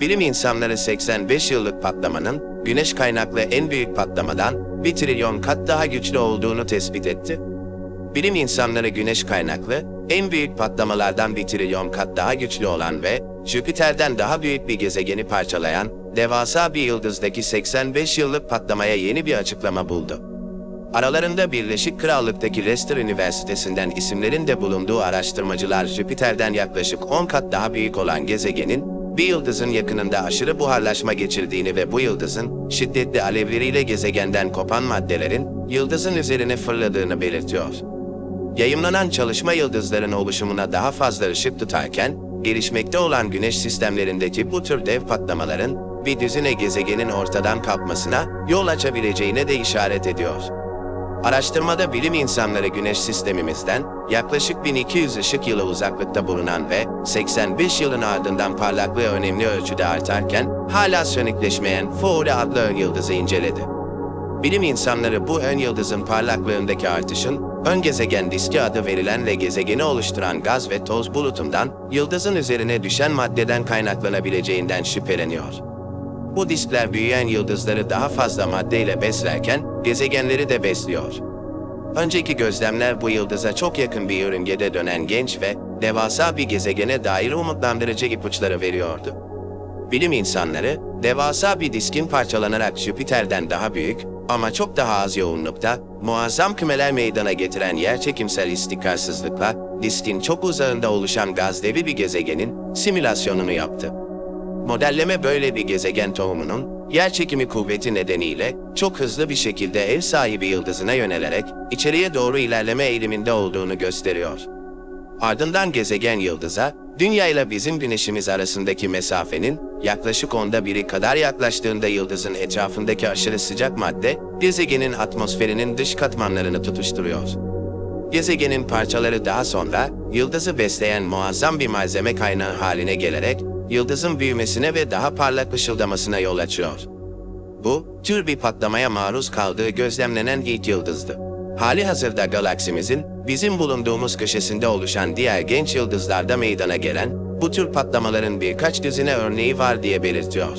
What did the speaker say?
Bilim insanları 85 yıllık patlamanın güneş kaynaklı en büyük patlamadan 1 trilyon kat daha güçlü olduğunu tespit etti. Bilim insanları güneş kaynaklı en büyük patlamalardan 1 trilyon kat daha güçlü olan ve Jüpiter'den daha büyük bir gezegeni parçalayan devasa bir yıldızdaki 85 yıllık patlamaya yeni bir açıklama buldu. Aralarında Birleşik Krallık'taki Leicester Üniversitesi'nden isimlerin de bulunduğu araştırmacılar Jüpiter'den yaklaşık 10 kat daha büyük olan gezegenin bir yıldızın yakınında aşırı buharlaşma geçirdiğini ve bu yıldızın şiddetli alevleriyle gezegenden kopan maddelerin yıldızın üzerine fırladığını belirtiyor. Yayımlanan çalışma yıldızların oluşumuna daha fazla ışık tutarken, gelişmekte olan güneş sistemlerindeki bu tür dev patlamaların bir düzine gezegenin ortadan kalkmasına yol açabileceğine de işaret ediyor. Araştırmada bilim insanları güneş sistemimizden yaklaşık 1200 ışık yılı uzaklıkta bulunan ve 85 yılın ardından parlaklığı önemli ölçüde artarken hala sönükleşmeyen Foure adlı ön yıldızı inceledi. Bilim insanları bu ön yıldızın parlaklığındaki artışın ön gezegen diski adı verilen ve gezegeni oluşturan gaz ve toz bulutundan yıldızın üzerine düşen maddeden kaynaklanabileceğinden şüpheleniyor. Bu diskler büyüyen yıldızları daha fazla maddeyle beslerken gezegenleri de besliyor. Önceki gözlemler bu yıldıza çok yakın bir yörüngede dönen genç ve devasa bir gezegene dair umutlandırıcı ipuçları veriyordu. Bilim insanları, devasa bir diskin parçalanarak Jüpiter'den daha büyük ama çok daha az yoğunlukta, muazzam kümeler meydana getiren yerçekimsel istikrarsızlıkla, diskin çok uzağında oluşan gaz devi bir gezegenin simülasyonunu yaptı. Modelleme böyle bir gezegen tohumunun, yer çekimi kuvveti nedeniyle çok hızlı bir şekilde ev sahibi yıldızına yönelerek içeriye doğru ilerleme eğiliminde olduğunu gösteriyor. Ardından gezegen yıldıza, Dünya ile bizim güneşimiz arasındaki mesafenin yaklaşık onda biri kadar yaklaştığında yıldızın etrafındaki aşırı sıcak madde, gezegenin atmosferinin dış katmanlarını tutuşturuyor. Gezegenin parçaları daha sonra yıldızı besleyen muazzam bir malzeme kaynağı haline gelerek yıldızın büyümesine ve daha parlak ışıldamasına yol açıyor. Bu, tür bir patlamaya maruz kaldığı gözlemlenen ilk yıldızdı. Hali hazırda galaksimizin bizim bulunduğumuz köşesinde oluşan diğer genç yıldızlarda meydana gelen bu tür patlamaların birkaç düzine örneği var diye belirtiyor.